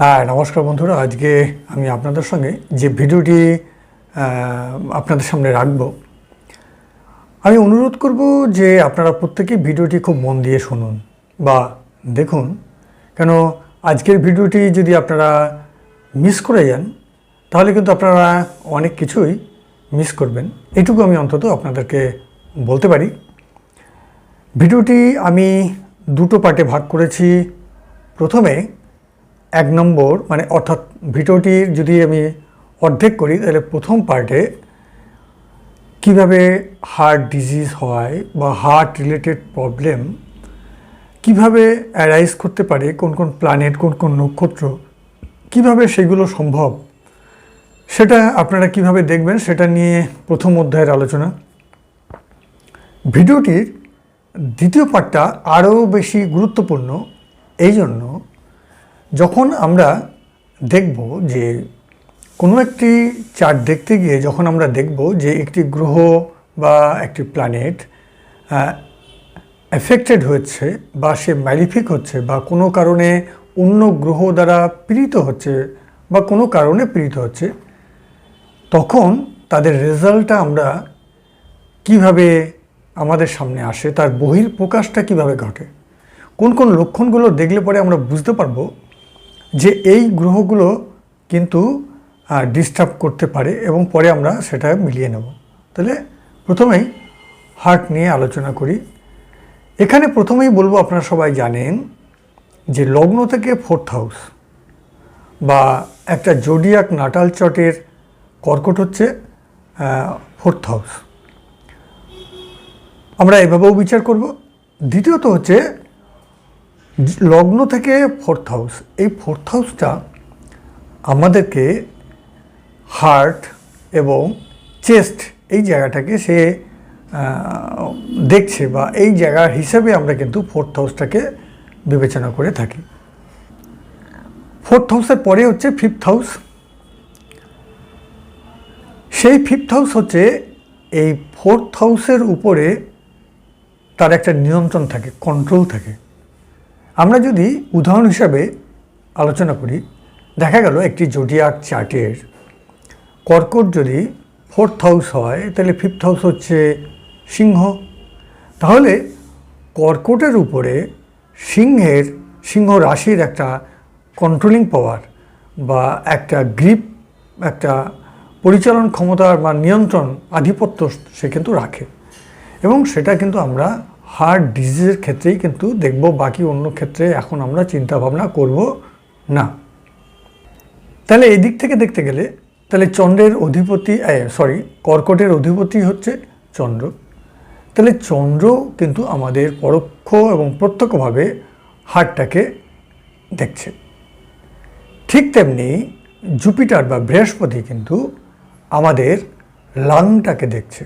হ্যাঁ নমস্কার বন্ধুরা, আজকে আমি আপনাদের সঙ্গে যে ভিডিওটি আপনাদের সামনে রাখব, আমি অনুরোধ করব যে আপনারা প্রত্যেকেই ভিডিওটি খুব মন দিয়ে শুনুন বা দেখুন। কেন, আজকের ভিডিওটি যদি আপনারা মিস করে যান, তাহলে কিন্তু আপনারা অনেক কিছুই মিস করবেন। এটুকু আমি অন্তত আপনাদেরকে বলতে পারি। ভিডিওটি আমি দুটো পার্টে ভাগ করেছি। প্রথমে এক নম্বর মানে অর্থাৎ ভিডিওটি যদি আমি অর্ধেক করি, তাহলে প্রথম পার্টে কীভাবে হার্ট ডিজিজ হয় বা হার্ট রিলেটেড প্রবলেম কীভাবে অ্যারাইজ করতে পারে, কোন কোন প্ল্যানেট, কোন কোন নক্ষত্র, কীভাবে সেগুলো সম্ভব, সেটা আপনারা কীভাবে দেখবেন সেটা নিয়ে প্রথম অধ্যায়ের আলোচনা। ভিডিওটির দ্বিতীয় পার্টটা আরও বেশি গুরুত্বপূর্ণ, এই জন্য যখন আমরা দেখব যে কোনো একটি চার্ট দেখতে গিয়ে যখন আমরা দেখব যে একটি গ্রহ বা একটি প্ল্যানেট এফেক্টেড হচ্ছে বা সে ম্যালিফিক হচ্ছে বা কোনো কারণে অন্য গ্রহ দ্বারা পীড়িত হচ্ছে বা কোনো কারণে পীড়িত হচ্ছে, তখন তাদের রেজাল্টটা আমরা কীভাবে আমাদের সামনে আসে, তার বহির প্রকাশটা কীভাবে ঘটে, কোন কোন লক্ষণগুলো দেখলে পরে আমরা বুঝতে পারব যে এই গ্রহগুলো কিন্তু ডিস্টার্ব করতে পারে এবং পরে আমরা সেটা মিলিয়ে নেব। তাহলে প্রথমেই হার্ট নিয়ে আলোচনা করি। এখানে প্রথমেই বলব আপনারা সবাই জানেন যে লগ্ন থেকে ফোর্থ হাউস বা একটা জোডিয়াক নাটাল চটের কর্কট হচ্ছে ফোর্থ হাউস আমরা এভাবেও বিচার করব। দ্বিতীয়ত হচ্ছে লগ্ন থেকে ফোর্থ হাউস এই ফোর্থ হাউসটা আমাদেরকে হার্ট এবং চেস্ট এই জায়গাটাকে সে দেখছে বা এই জায়গা হিসেবে আমরা কিন্তু ফোর্থ হাউসটাকে বিবেচনা করে থাকি। ফোর্থ হাউসের পরে হচ্ছে ফিফথ হাউস সেই ফিফথ হাউস হচ্ছে এই ফোর্থ হাউসের উপরে তার একটা নিয়ন্ত্রণ থাকে কন্ট্রোল থাকে। আমরা যদি উদাহরণ হিসাবে আলোচনা করি, দেখা গেল একটি জোডিয়াক চার্টের কর্কট যদি ফোর্থ হাউস হয়, তাহলে ফিফথ হাউস হচ্ছে সিংহ। তাহলে কর্কটের উপরে সিংহের, সিংহ রাশির একটা কন্ট্রোলিং পাওয়ার বা একটা গ্রিপ একটা পরিচালন ক্ষমতার বা নিয়ন্ত্রণ আধিপত্য সে কিন্তু রাখে। এবং সেটা কিন্তু আমরা হার্ট ডিজিজের ক্ষেত্রেই কিন্তু দেখব বাকি অন্য ক্ষেত্রে এখন আমরা চিন্তা ভাবনা করব না। তাহলে এই দিক থেকে দেখতে গেলে, তাহলে চন্দ্রের অধিপতি সরি কর্কটের অধিপতি হচ্ছে চন্দ্র। তাহলে চন্দ্র কিন্তু আমাদের পরোক্ষ এবং প্রত্যক্ষভাবে হার্টটাকে দেখছে। ঠিক তেমনি জুপিটার বা বৃহস্পতি কিন্তু আমাদের লাংটাকে দেখছে।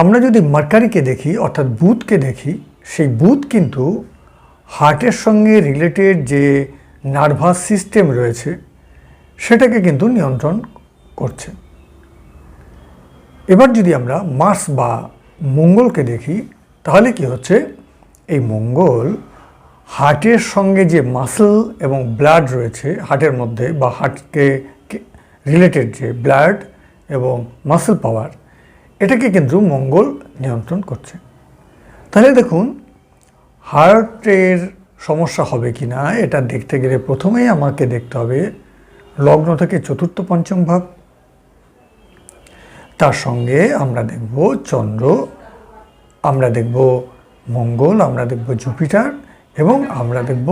আমরা যদি মার্কারিকে দেখি, অর্থাৎ বুধকে দেখি, সেই বুধ কিন্তু হার্টের সঙ্গে রিলেটেড যে নার্ভাস সিস্টেম রয়েছে, সেটাকে কিন্তু নিয়ন্ত্রণ করছে। এবার যদি আমরা মার্স বা মঙ্গলকে দেখি, তাহলে কি হচ্ছে? এই মঙ্গল হার্টের সঙ্গে যে মাসল এবং ব্লাড রয়েছে, হার্টের মধ্যে বা হার্টকে রিলেটেড যে ব্লাড এবং মাসল পাওয়ার এটাকে কিন্তু মঙ্গল নিয়ন্ত্রণ করছে। তাহলে দেখুন, হার্টের সমস্যা হবে কি না, এটা দেখতে গেলে প্রথমেই আমাকে দেখতে হবে লগ্ন থেকে চতুর্থ পঞ্চম ভাব তার সঙ্গে আমরা দেখব চন্দ্র, আমরা দেখব মঙ্গল, আমরা দেখব জুপিটার এবং আমরা দেখব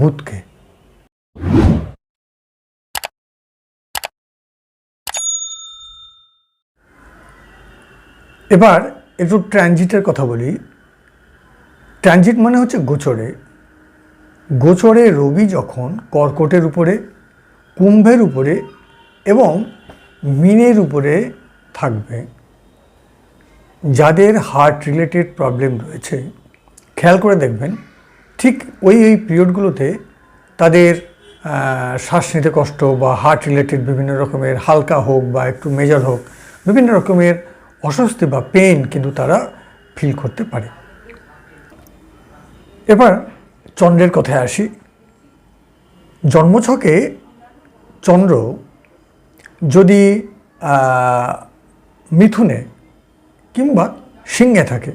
বুধকে। এবার একটু ট্রানজিটের কথা বলি। ট্রানজিট মানে হচ্ছে গোচরে। গোচরে রবি যখন কর্কটের উপরে, কুম্ভের উপরে এবং মিনের উপরে থাকবে, যাদের হার্ট রিলেটেড প্রবলেম রয়েছে, খেয়াল করে দেখবেন, ঠিক ওই ওই পিরিয়ডগুলোতে তাদের শ্বাস নিতে কষ্ট বা হার্ট রিলেটেড বিভিন্ন রকমের হালকা হোক বা একটু মেজর হোক, বিভিন্ন রকমের অস্বস্তি বা পেন কিন্তু তারা ফিল করতে পারে। এবার চন্দ্রের কথায় আসি। জন্মছকে চন্দ্র যদি মিথুনে কিংবা সিংহে থাকে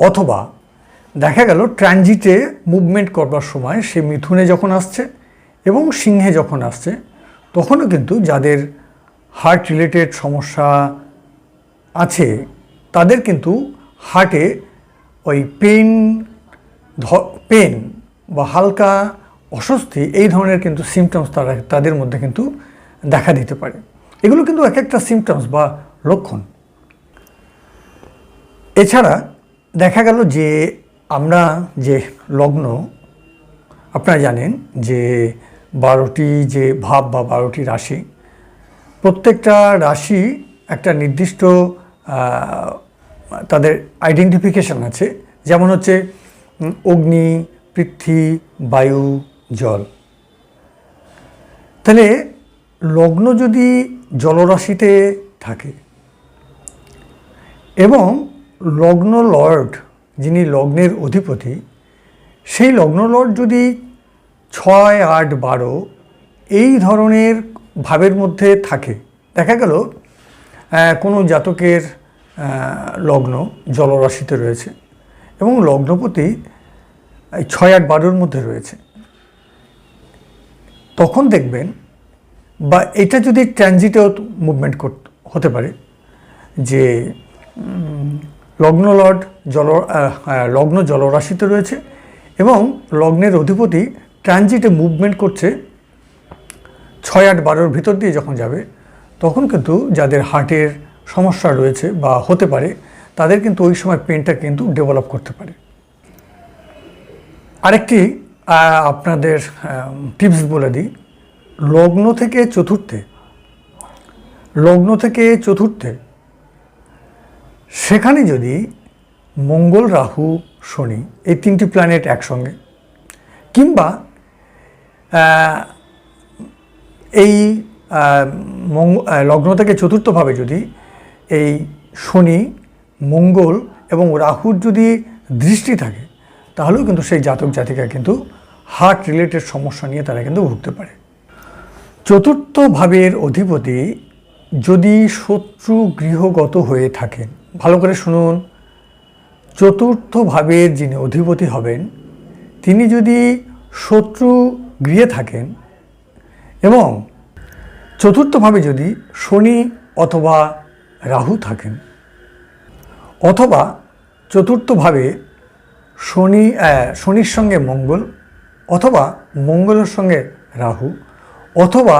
অথবা দেখা গেল ট্রানজিটে মুভমেন্ট করবার সময় সে মিথুনে যখন আসছে এবং সিংহে যখন আসছে, তখনও কিন্তু যাদের হার্ট রিলেটেড সমস্যা আছে, তাদের কিন্তু হার্টে ওই পেন পেন বা হালকা অস্বস্তি এই ধরনের কিন্তু সিমটমস তারা, তাদের মধ্যে কিন্তু দেখা দিতে পারে। এগুলো কিন্তু এক একটা সিমটমস বা লক্ষণ। এছাড়া দেখা গেল যে আমরা যে লগ্ন, আপনারা জানেন যে বারোটি যে ভাব বা বারোটি রাশি, প্রত্যেকটা রাশি একটা নির্দিষ্ট তাদের আইডেন্টিফিকেশন আছে। যেমন হচ্ছে অগ্নি, পৃথ্বী, বায়ু, জল। তাহলে লগ্ন যদি জলরাশিতে থাকে, এবং লগ্ন লর্ড যিনি লগ্নের অধিপতি, সেই লগ্ন লর্ড যদি ছয়, আট, বারো এই ধরনের ভাবের মধ্যে থাকে, দেখা গেল কোনো জাতকের লগ্ন জলরাশিতে রয়েছে এবং লগ্নপতি এই ছয় আট বারোর মধ্যে রয়েছে। তখন দেখবেন বা এটা যদি ট্রানজিটেও মুভমেন্ট হতে পারে যে লগ্ন লর্ড জল লগ্ন জলরাশিতে রয়েছে এবং লগ্নের অধিপতি ট্রানজিটে মুভমেন্ট করছে ছয় আট বারোর ভিতর দিয়ে যখন যাবে তখন কিন্তু যাদের হার্টের সমস্যা রয়েছে বা হতে পারে, তাদের কিন্তু ওই সময় পেনটা কিন্তু ডেভেলপ করতে পারে। আরেকটি আপনাদের টিপস বলে দিই। লগ্ন থেকে চতুর্থে, লগ্ন থেকে চতুর্থে, সেখানে যদি মঙ্গল, রাহু, শনি এই তিনটি প্ল্যানেট একসঙ্গে কিংবা এই লগ্ন থেকে চতুর্থভাবে যদি এই শনি, মঙ্গল এবং রাহুর যদি দৃষ্টি থাকে, তাহলেও কিন্তু সেই জাতক জাতিকা কিন্তু হার্ট রিলেটেড সমস্যা নিয়ে তারা কিন্তু ভুগতে পারে। চতুর্থ ভাবের অধিপতি যদি শত্রু গৃহগত হয়ে থাকেন ভালো করে শুনুন চতুর্থ ভাবের যিনি অধিপতি হবেন, তিনি যদি শত্রু গৃহে থাকেন এবং চতুর্থভাবে যদি শনি অথবা রাহু থাকেন, অথবা চতুর্থভাবে শনি শনির সঙ্গে মঙ্গল অথবা মঙ্গলের সঙ্গে রাহু অথবা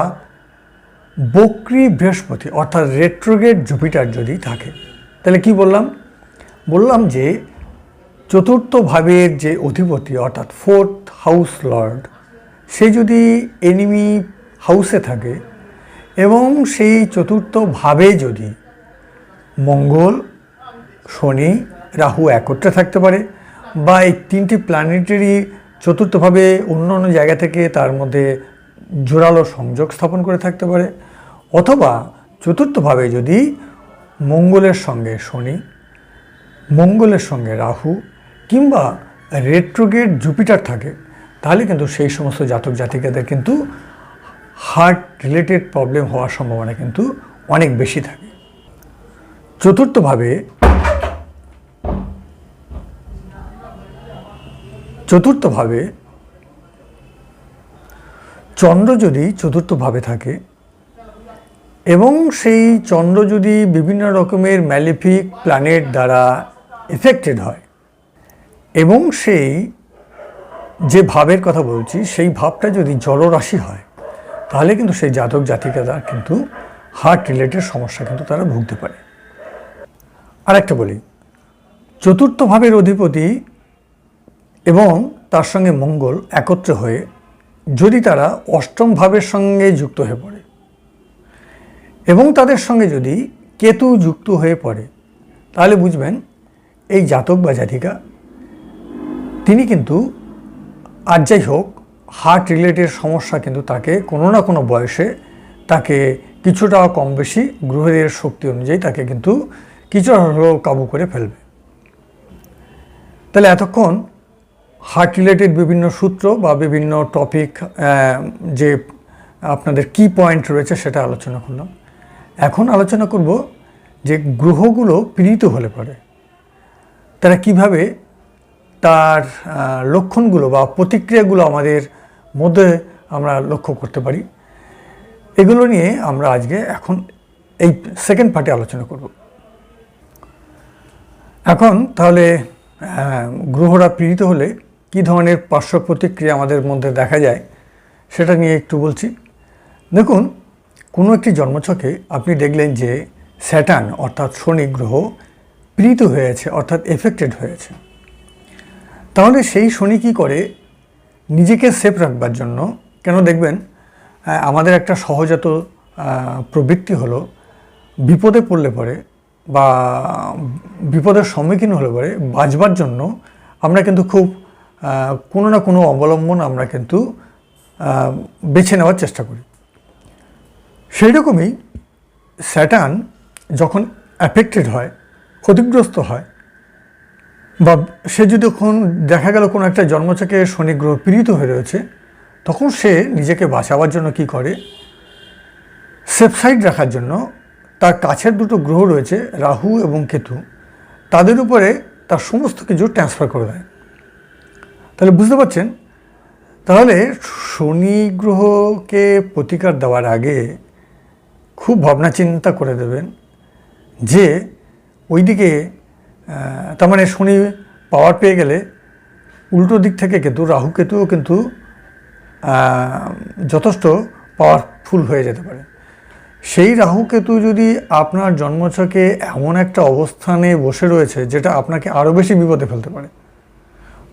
বক্রি বৃহস্পতি অর্থাৎ রেট্রোগেট জুপিটার যদি থাকে, তাহলে কি বললাম? বললাম যে চতুর্থ ভাবের যে অধিপতি অর্থাৎ ফোর্থ হাউস লর্ড সে যদি এনিমি হাউসে থাকে এবং সেই চতুর্থ ভাবে যদি মঙ্গল, শনি, রাহু একত্রে থাকতে পারে বা এই তিনটি প্ল্যানেটারি চতুর্থভাবে অন্য অন্য জায়গা থেকে তার মধ্যে জোরালো সংযোগ স্থাপন করে থাকতে পারে অথবা চতুর্থভাবে যদি মঙ্গলের সঙ্গে শনি, মঙ্গলের সঙ্গে রাহু কিংবা রেট্রোগেট জুপিটার থাকে, তাহলে কিন্তু সেই সমস্ত জাতক জাতিকাদের কিন্তু হার্ট রিলেটেড প্রবলেম হওয়ার সম্ভাবনা কিন্তু অনেক বেশি থাকে। চতুর্থভাবে চতুর্থভাবে চন্দ্র যদি চতুর্থভাবে থাকে এবং সেই চন্দ্র যদি বিভিন্ন রকমের ম্যালিফিক প্ল্যানেট দ্বারা এফেক্টেড হয় এবং সেই যে ভাবের কথা বলছি, সেই ভাবটা যদি জলরাশি হয় তাহলে কিন্তু সেই জাতক জাতিকারা কিন্তু হার্ট রিলেটেড সমস্যা কিন্তু তারা ভুগতে পারে। আর একটা বলি, চতুর্থ ভাবের অধিপতি এবং তার সঙ্গে মঙ্গল একত্রে হয়ে যদি তারা অষ্টম ভাবের সঙ্গে যুক্ত হয়ে পড়ে এবং তাদের সঙ্গে যদি কেতু যুক্ত হয়ে পড়ে, তাহলে বুঝবেন এই জাতক বা জাতিকা, তিনি কিন্তু আর যাই হোক হার্ট রিলেটেড সমস্যা কিন্তু তাকে কোনো না কোনো বয়সে তাকে কিছুটা কম বেশি গ্রহের শক্তি অনুযায়ী তাকে কিন্তু কিছুটা হলেও কাবু করে ফেলবে। তাহলে এতক্ষণ হার্ট রিলেটেড বিভিন্ন সূত্র বা বিভিন্ন টপিক যে আপনাদের কি পয়েন্ট রয়েছে সেটা আলোচনা করলাম। এখন আলোচনা করব যে গ্রহগুলো পীড়িত হলে পরে তারা কীভাবে তার লক্ষণগুলো বা প্রতিক্রিয়াগুলো আমাদের মধ্যে আমরা লক্ষ্য করতে পারি। এগুলো নিয়ে আমরা আজকে এখন এই সেকেন্ড পার্টে আলোচনা করব। এখন তাহলে গ্রহরা পীড়িত হলে কী ধরনের পার্শ্ব প্রতিক্রিয়া আমাদের মধ্যে দেখা যায় সেটা নিয়ে একটু বলছি। দেখুন, কোনো একটি জন্মছকে আপনি দেখলেন যে স্যাটার্ন অর্থাৎ শনি গ্রহ পীড়িত হয়েছে অর্থাৎ এফেক্টেড হয়েছে তাহলে সেই শনি কী করে নিজেকে সেফ রাখবার জন্য কেন দেখবেন আমাদের একটা সহজাত প্রবৃত্তি হলো, বিপদে পড়লে পরে বা বিপদের সম্মুখীন হলে পরে বাঁচবার জন্য আমরা কিন্তু খুব কোনো না কোনো অবলম্বন আমরা কিন্তু বেছে নেওয়ার চেষ্টা করি। সেই রকমই স্যাটার্ন যখন অ্যাফেক্টেড হয়, ক্ষতিগ্রস্ত হয় বা সে যদি যখন দেখা গেল কোনো একটা জন্মচাকে শনি গ্রহ পীড়িত হয়ে রয়েছে, তখন সে নিজেকে বাঁচাবার জন্য কি করে? সেফ সাইড রাখার জন্য তার কাছের দুটো গ্রহ রয়েছে, রাহু এবং কেতু। তাদের উপরে তার সমস্ত কিছু ট্রান্সফার করে দেয়। তাহলে বুঝতে পারছেন? তাহলে শনি গ্রহকে প্রতিকার দেওয়ার আগে খুব ভাবনা চিন্তা করে দেবেন যে ওইদিকে তার মানে শনি পাওয়ার পেয়ে গেলে উল্টো দিক থেকে কিন্তু, রাহু কেতুও কিন্তু যথেষ্ট পাওয়ারফুল হয়ে যেতে পারে। সেই রাহু কেতু যদি আপনার জন্মছকে এমন একটা অবস্থানে বসে রয়েছে যেটা আপনাকে আরও বেশি বিপদে ফেলতে পারে,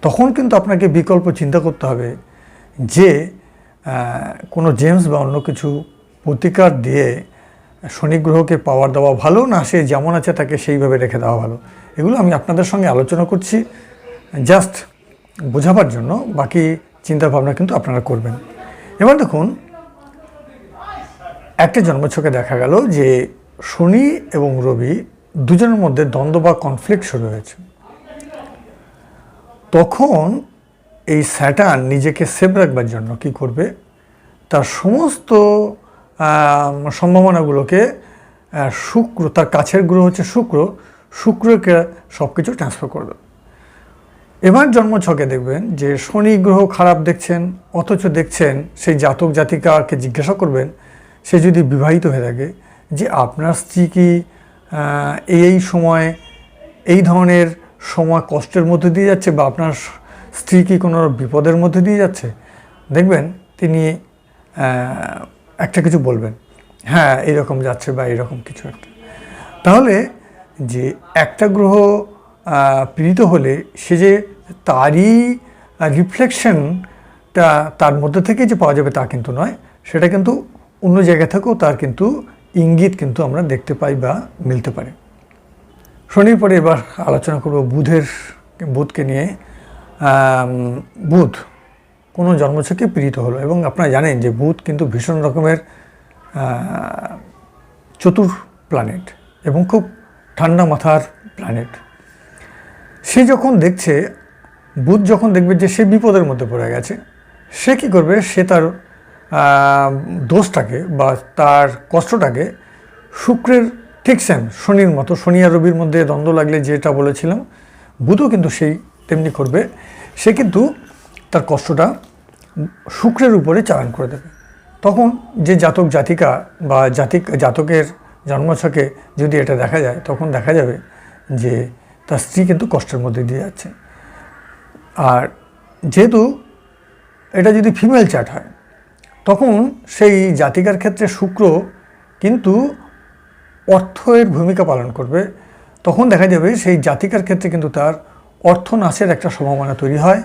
তখন কিন্তু আপনাকে বিকল্প চিন্তা করতে হবে যে কোনো জেমস বা অন্য কিছু প্রতিকার দিয়ে শনি গ্রহকে পাওয়ার দেওয়া ভালো, না সে যেমন আছে তাকে সেইভাবে রেখে দেওয়া ভালো। এগুলো আমি আপনাদের সঙ্গে আলোচনা করছি। জাস্ট বোঝাবার জন্য, বাকি চিন্তা ভাবনা কিন্তু আপনারা করবেন। এবার দেখুন, একটা জন্মছকে দেখা গেল যে শনি এবং রবি দুজনের মধ্যে দ্বন্দ্ব বা কনফ্লিক্ট শুরু হয়েছে। তখন এই স্যাটার্ন নিজেকে সেভ রাখবার জন্য কি করবে? তার সমস্ত সম্ভাবনাগুলোকে শুক্র, তার কাছের গ্রহ হচ্ছে শুক্র, শুক্রকে সব কিছু ট্রান্সফার করবে এবার জন্মছকে দেখবেন যে শনি গ্রহ খারাপ দেখছেন, অথচ দেখছেন সেই জাতক জাতিকাকে জিজ্ঞাসা করবেন, সে যদি বিবাহিত হয়ে থাকে, যে আপনার স্ত্রী কি এই সময়, এই ধরনের সময় কষ্টের মধ্যে দিয়ে যাচ্ছে বা আপনার স্ত্রী কি কোনো বিপদের মধ্যে দিয়ে যাচ্ছে? দেখবেন তিনি একটা কিছু বলবেন? হ্যাঁ এরকম যাচ্ছে বা এরকম কিছু একটা। তাহলে যে একটা গ্রহ পীড়িত হলে সে যে তারই রিফ্লেকশনটা তার মধ্যে থেকে যে পাওয়া যাবে তা কিন্তু নয়। সেটা কিন্তু অন্য জায়গা থেকেও তার কিন্তু ইঙ্গিত কিন্তু আমরা দেখতে পাই বা মিলতে পারে। শনির পরে এবার আলোচনা করব বুধের, বুধকে নিয়ে। বুধ কোনো জন্মছকে পীড়িত হলো এবং আপনারা জানেন যে বুধ কিন্তু ভীষণ রকমের চতুর প্ল্যানেট এবং খুব ঠান্ডা মাথার প্ল্যানেট সে যখন দেখছে বুধ যখন দেখবে যে সে বিপদের মধ্যে পড়ে গেছে, সে কী করবে? সে তার দোষটাকে বা তার কষ্টটাকে শুক্রের ঠিক সেম শনির মতো, শনি আর রবির মধ্যে দ্বন্দ্ব লাগলে যেটা বলেছিলাম বুধও কিন্তু সেই তেমনি করবে। সে কিন্তু তার কষ্টটা শুক্রের উপরে চালান করে দেবে। তখন যে জাতক জাতিকা বা জাতিক, জাতকের জন্মছকে যদি এটা দেখা যায়, তখন দেখা যাবে যে তার স্ত্রী কিন্তু কষ্টের মধ্যে দিয়ে যাচ্ছে। আর যেহেতু এটা যদি ফিমেল চার্ট হয়, তখন সেই জাতিকার ক্ষেত্রে শুক্র কিন্তু অর্থের ভূমিকা পালন করবে। তখন দেখা যাবে সেই জাতিকার ক্ষেত্রে কিন্তু তার অর্থ নাশের একটা সম্ভাবনা তৈরি হয়।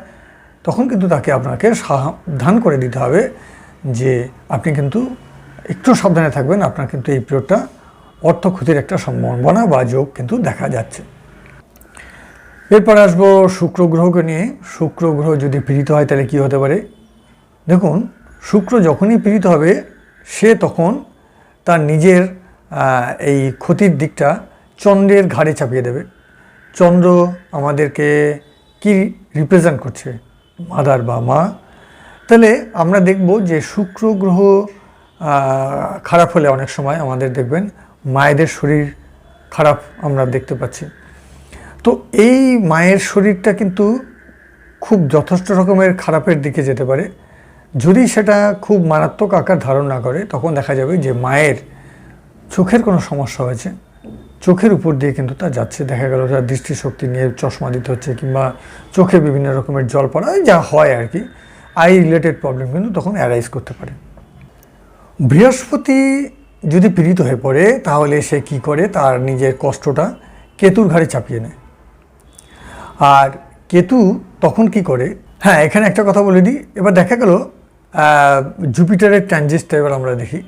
তখন কিন্তু তাকে আপনাকে সাবধান করে দিতে হবে যে আপনি কিন্তু একটু সাবধানে থাকবেন, আপনার কিন্তু এই পিরিয়ডটা অর্থ ক্ষতির একটা সম্ভাবনা বা যোগ কিন্তু দেখা যাচ্ছে। এরপর আসব শুক্র গ্রহকে নিয়ে। শুক্র গ্রহ যদি পীড়িত হয় তাহলে কী হতে পারে? দেখুন, শুক্র যখনই পীড়িত হবে, সে তখন তার নিজের এই ক্ষতির দিকটা চন্দ্রের ঘাড়ে চাপিয়ে দেবে। চন্দ্র আমাদেরকে কি রিপ্রেজেন্ট করছে? মাদার বা মা, তাহলে আমরা দেখব যে শুক্র গ্রহ খারাপ হলে অনেক সময় আমাদের দেখবেন মায়েদের শরীর খারাপ আমরা দেখতে পাচ্ছি। তো এই মায়ের শরীরটা কিন্তু খুব যথেষ্ট রকমের খারাপের দিকে যেতে পারে। যদি সেটা খুব মারাত্মক আকার ধারণ না করে, তখন দেখা যাবে যে মায়ের চোখের কোনো সমস্যা হয়েছে। চোখের উপর দিয়ে কিন্তু তা যাচ্ছে। দেখা গেল তার দৃষ্টিশক্তি নিয়ে চশমা দিতে হচ্ছে কিংবা চোখে বিভিন্ন রকমের জল পড়া যা হয় আর কি আই রিলেটেড প্রবলেম কিন্তু তখন অ্যারাইজ করতে পারে। বৃহস্পতি যদি পীড়িত হয়ে পড়ে, তাহলে সে কি করে? তার নিজের কষ্টটা কেতুর ঘাড়ে চাপিয়ে নেয়। আর কেতু তখন কি করে? হ্যাঁ এখানে একটা কথা বলে দিই। এবার দেখা গেল জুপিটারের ট্রানজিস্টটা এবার আমরা দেখি।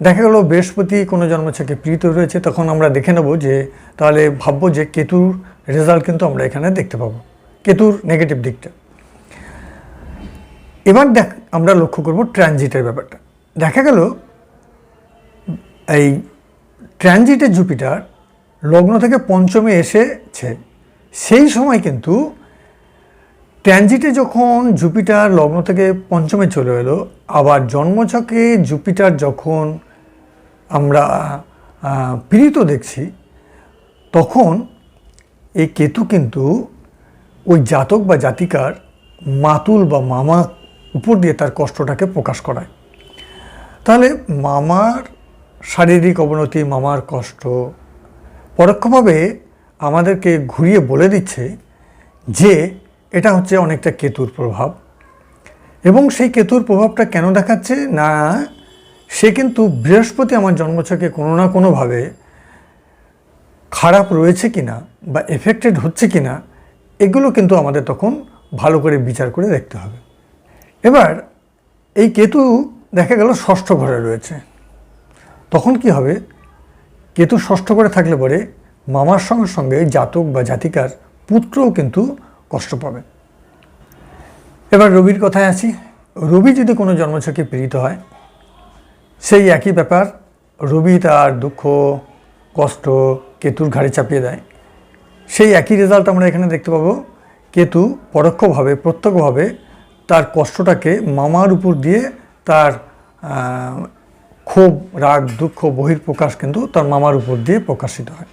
দেখা গেল বৃহস্পতি কোনো জন্মছকে প্রীত রয়েছে, তখন আমরা দেখে নেব যে তাহলে ভাববো যে কেতুর রেজাল্ট কিন্তু আমরা এখানে দেখতে পাবো। কেতুর নেগেটিভ দিকটা। এবার দেখ, আমরা লক্ষ্য করব ট্রানজিটের ব্যাপারটা। দেখা গেল এই ট্রানজিটে জুপিটার লগ্ন থেকে পঞ্চমে এসেছে। সেই সময় কিন্তু ট্রানজিটে যখন জুপিটার লগ্ন থেকে পঞ্চমে চলে এলো, আবার জন্মছকে জুপিটার যখন আমরা পীড়িত দেখছি, তখন এই কেতু কিন্তু ওই জাতক বা জাতিকার মাতুল বা মামা উপর দিয়ে তার কষ্টটাকে প্রকাশ করায়। তাহলে মামার শারীরিক অবনতি, মামার কষ্ট পরোক্ষভাবে আমাদেরকে ঘুরিয়ে বলে দিচ্ছে যে এটা হচ্ছে অনেকটা কেতুর প্রভাব। এবং সেই কেতুর প্রভাবটা কেন দেখাচ্ছে? না সে কিন্তু বৃহস্পতি আমার জন্মছকে কোনো না কোনোভাবে খারাপ রয়েছে কিনা বা এফেক্টেড হচ্ছে কি না এগুলো কিন্তু আমাদের তখন ভালো করে বিচার করে দেখতে হবে। এবার এই কেতু দেখা গেল ষষ্ঠ ঘরে রয়েছে। তখন কি হবে? কেতু ষষ্ঠ ঘরে থাকলে পরে মামার সঙ্গে সঙ্গে জাতক বা জাতিকার পুত্রও কিন্তু কষ্ট পাবে। এবার রবির কথায় আসি। রবি যদি কোনো জন্মছকে পীড়িত হয় সেই একই ব্যাপার, রবি তার দুঃখ, কষ্ট কেতুর ঘাড়ে চাপিয়ে দেয়। সেই একই রেজাল্ট আমরা এখানে দেখতে পাবো। কেতু পরোক্ষভাবে, প্রত্যক্ষভাবে তার কষ্টটাকে মামার উপর দিয়ে তার ক্ষোভ, রাগ, দুঃখ বহির প্রকাশ কিন্তু তার মামার উপর দিয়ে প্রকাশিত হয়।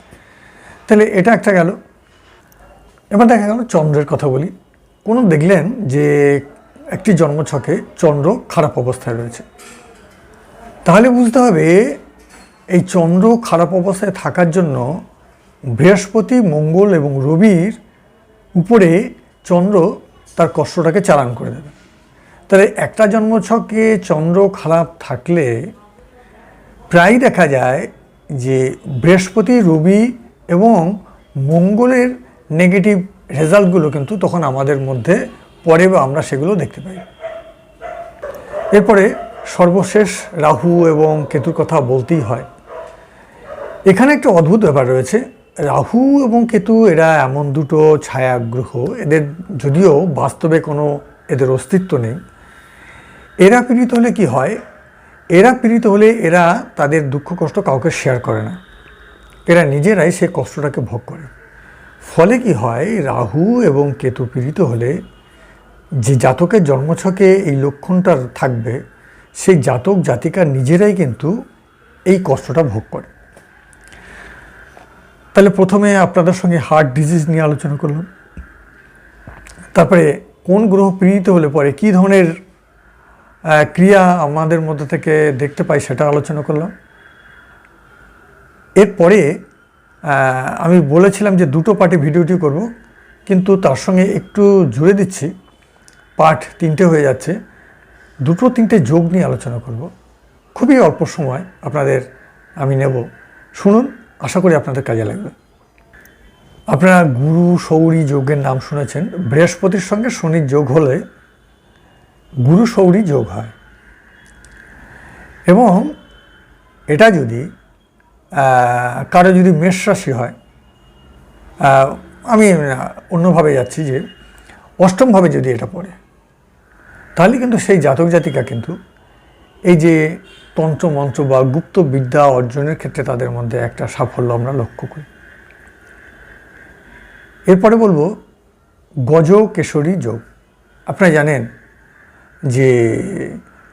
তাহলে এটা একটা গেল। এবার দেখা গেল চন্দ্রের কথা বলি। কোনো দেখলেন যে একটি জন্মছকে চন্দ্র খারাপ অবস্থায় রয়েছে। তাহলে বুঝতে হবে এই চন্দ্র খারাপ অবস্থায় থাকার জন্য বৃহস্পতি, মঙ্গল এবং রবির উপরে চন্দ্র তার কষ্টটাকে চালান করে দেবে। তাহলে একটা জন্মছকে চন্দ্র খারাপ থাকলে প্রায় দেখা যায় যে বৃহস্পতি, রবি এবং মঙ্গলের নেগেটিভ রেজাল্টগুলো কিন্তু তখন আমাদের মধ্যে পড়ে বা আমরা সেগুলো দেখতে পাই। এরপরে সর্বশেষ রাহু এবং কেতুর কথা বলতেই হয়। এখানে একটা অদ্ভুত ব্যাপার রয়েছে। রাহু এবং কেতু, এরা এমন দুটো ছায়াগ্রহ। এদের যদিও বাস্তবে কোনো এদের অস্তিত্ব নেই। এরা পীড়িত হলে কি হয়? এরা পীড়িত হলে এরা তাদের দুঃখ কষ্ট কাউকে শেয়ার করে না। এরা নিজেরাই সেই কষ্টটাকে ভোগ করে। ফলে কি হয়? রাহু এবং কেতু পীড়িত হলে যে জাতকের জন্মছকে এই লক্ষণটা থাকবে সেই জাতক জাতিকা নিজেরাই কিন্তু এই কষ্টটা ভোগ করে। তাহলে প্রথমে আপনাদের সঙ্গে হার্ট ডিজিজ নিয়ে আলোচনা করলাম। তারপরে কোন গ্রহ পীড়িত হলে পরে কী ধরনের ক্রিয়া আমাদের মধ্যে থেকে দেখতে পাই সেটা আলোচনা করলাম। এরপরে আমি বলেছিলাম যে দুটো পার্টি ভিডিওটি করব, কিন্তু তার সঙ্গে একটু জুড়ে দিচ্ছি। পার্ট তিনটে হয়ে যাচ্ছে। দুটো তিনটে যোগ নিয়ে আলোচনা করব। খুবই অল্প সময় আপনাদের আমি নেব। শুনুন, আশা করি আপনাদের কাজে লাগবে। আপনারা গুরু সৌরী যোগের নাম শুনেছেন। বৃহস্পতির সঙ্গে শনির যোগ হলে গুরু সৌরী যোগ হয়। এবং এটা যদি কারও যদি মেষ রাশি হয় আমি অন্যভাবে যাচ্ছি যে অষ্টমভাবে যদি এটা পড়ে তাহলে কিন্তু সেই জাতক জাতিকা কিন্তু এই যে তন্ত্র, মন্ত্র বা গুপ্ত বিদ্যা অর্জনের ক্ষেত্রে তাদের মধ্যে একটা সাফল্য আমরা লক্ষ্য করি। এরপরে বলব, গজ, কেশরী, যোগ। আপনারা জানেন যে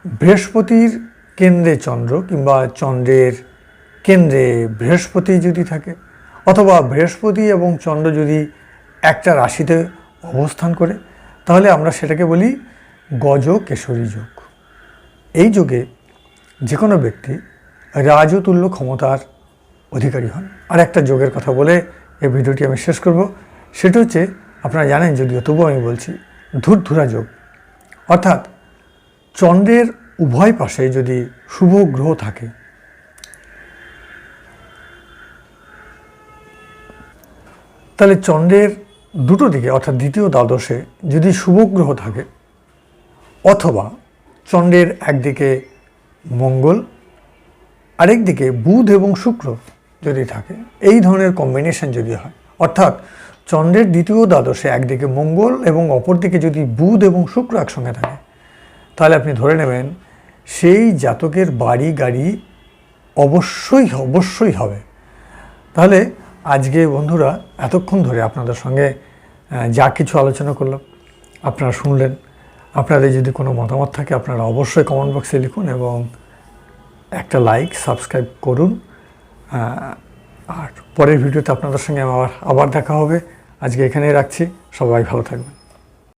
বৃহস্পতির কেন্দ্রে চন্দ্র কিংবা চন্দ্রের কেন্দ্রে বৃহস্পতি যদি থাকে, অথবা বৃহস্পতি এবং চন্দ্র যদি একটা রাশিতে অবস্থান করে, তাহলে আমরা সেটাকে বলি গজ কেশরী যোগ। এই যুগে যে কোনো ব্যক্তি রাজতুল্য ক্ষমতার অধিকারী হন। আর একটা যোগের কথা বলে এই ভিডিওটি আমি শেষ করব। সেটা হচ্ছে, আপনারা জানেন যদিও, তবুও আমি বলছি, ধূর্ধুরা যোগ। অর্থাৎ চন্দ্রের উভয় পাশে যদি শুভ গ্রহ থাকে, তাহলে চন্দ্রের দুটো দিকে, অর্থাৎ দ্বিতীয় দ্বাদশে যদি শুভ গ্রহ থাকে অথবা চন্দ্রের একদিকে মঙ্গল আরেক দিকে বুধ এবং শুক্র যদি থাকে, এই ধরনের কম্বিনেশন যদি হয়, অর্থাৎ চন্দ্রের দ্বিতীয় দ্বাদশে একদিকে মঙ্গল এবং অপরদিকে যদি বুধ এবং শুক্র একসঙ্গে থাকে, তাহলে আপনি ধরে নেবেন সেই জাতকের বাড়ি গাড়ি অবশ্যই অবশ্যই হবে। তাহলে আজকে বন্ধুরা, এতক্ষণ ধরে আপনাদের সঙ্গে যা কিছু আলোচনা করলাম, আপনারা শুনলেন। আপনাদের যদি কোনো মতামত থাকে, আপনারা অবশ্যই কমেন্ট বক্সে লিখুন এবং একটা লাইক সাবস্ক্রাইব করুন। আর পরের ভিডিওতে আপনাদের সঙ্গে আমার আবার দেখা হবে। আজকে এখানেই রাখছি। সবাই ভালো থাকবেন।